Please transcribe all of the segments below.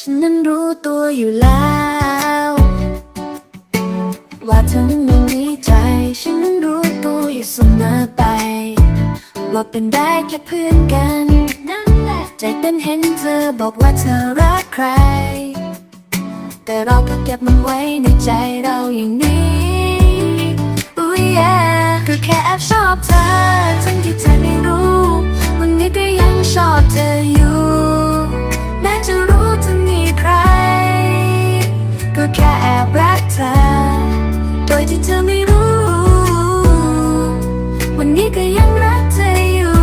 ฉันนั้นรู้ตัวอยู่แล้ว ว่าเธอนั้นไม่มีใจ ฉันนั้นรู้ตัวอยู่เสมอไป ว่าเป็นได้แค่เพื่อนกันนั่นแหละใจเต้นเห็นเธอบอกว่าเธอรักใคร แต่เราก็เก็บมันไว้ในใจเราอย่างนี้อุ้ย yeah ก็แค่แอบชอบเธอทั้งที่เธอไม่รู้ ก็แค่แอบรักเธอ โดยที่เธอไม่รู้ วันนี้ก็ยังรักเธออยู่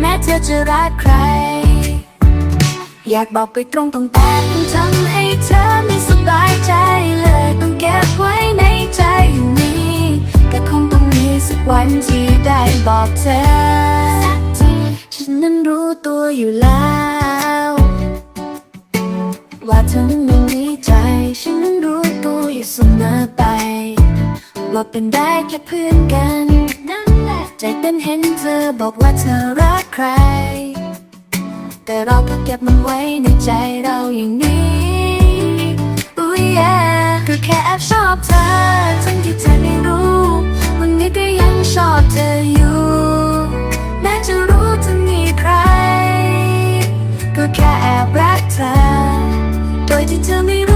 แม้เธอจะรักใคร อยากบอกไปตรงตรงแต่มันทำให้เธอไม่สบายใจเลยต้องเก็บไว้ในใจอยู่นี้ก็คงต้องมีสักวันที่ได้บอกเธอ ฉันนั้นรู้ตัวอยู่แล้ว ว่าเธอ สมอไปว่าเป็นได้แค่เพื่อนกัน นั่นแหละ ใจเต้นเห็นเธอบอกว่าเธอรักใคร แต่เราก็เก็บมันไว้ในใจเราอย่างนี้อุ้ย yeah ก็แค่แอบชอบเธอทั้งที่เธอไม่รู้วันนี้ก็ยังชอบเธออยู่แม้จะรู้เธอมีใคร ก็แค่แอบรักเธอ โดยที่เธอไม่รู้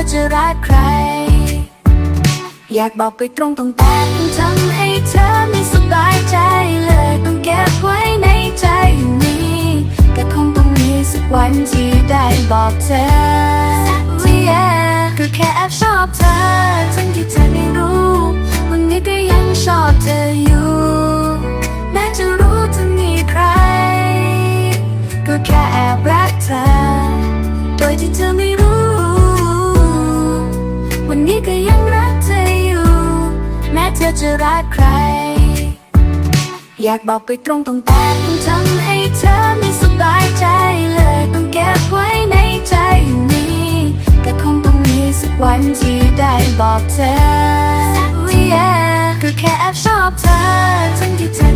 ธอจะรักใคร อยากบอกไปตรงตรงแต่มันทำให้เธอไม่สบายใจเลยต้องเก็บไว้ในใจอยู่นี้ก็คงต้องมีสักวันที่ได้บอกเธอ yeah ก็แค่แอบชอบเธอทั้งที่เธอไม่รู้วันนี้ก็ยังชอบเธออยู่แม้จะรู้เธอมีใคร ก็แค่แอบรักเธอ โดยที่เธอไม่รู้ ก็ยังรักเธออยู่ แม้เธอจะรักใคร อยากบอกไปตรงตรงแต่มันทำให้เธอไม่สบายใจเลยต้องเก็บไว้ในใจอยู่นี้ก็คงต้องมีสักวันที่ได้บอกเธอ yeah ก็แค่แอบชอบเธอทั้งที่เธอ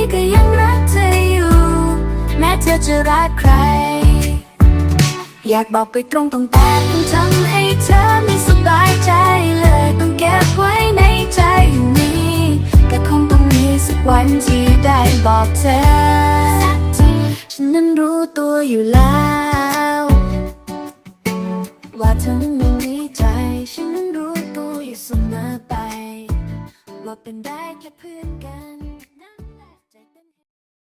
ี้ก็ยังรักเธออยู่ แม้เธอจะรักใคร อยากบอกไปตรงตรงแต่มันทำให้เธอไม่สบายใจเลยต้องเก็บไว้ในใจอยู่นี้ก็คงต้องมีสักวันที่ได้บอกเธอ ฉันนั้นรู้ตัวอยู่แล้ว ว่าเธอไม่มีใจฉันนั้นรู้ตัวอยู่เสมอไป ว่าเป็นได้แค่เพื่อนกัน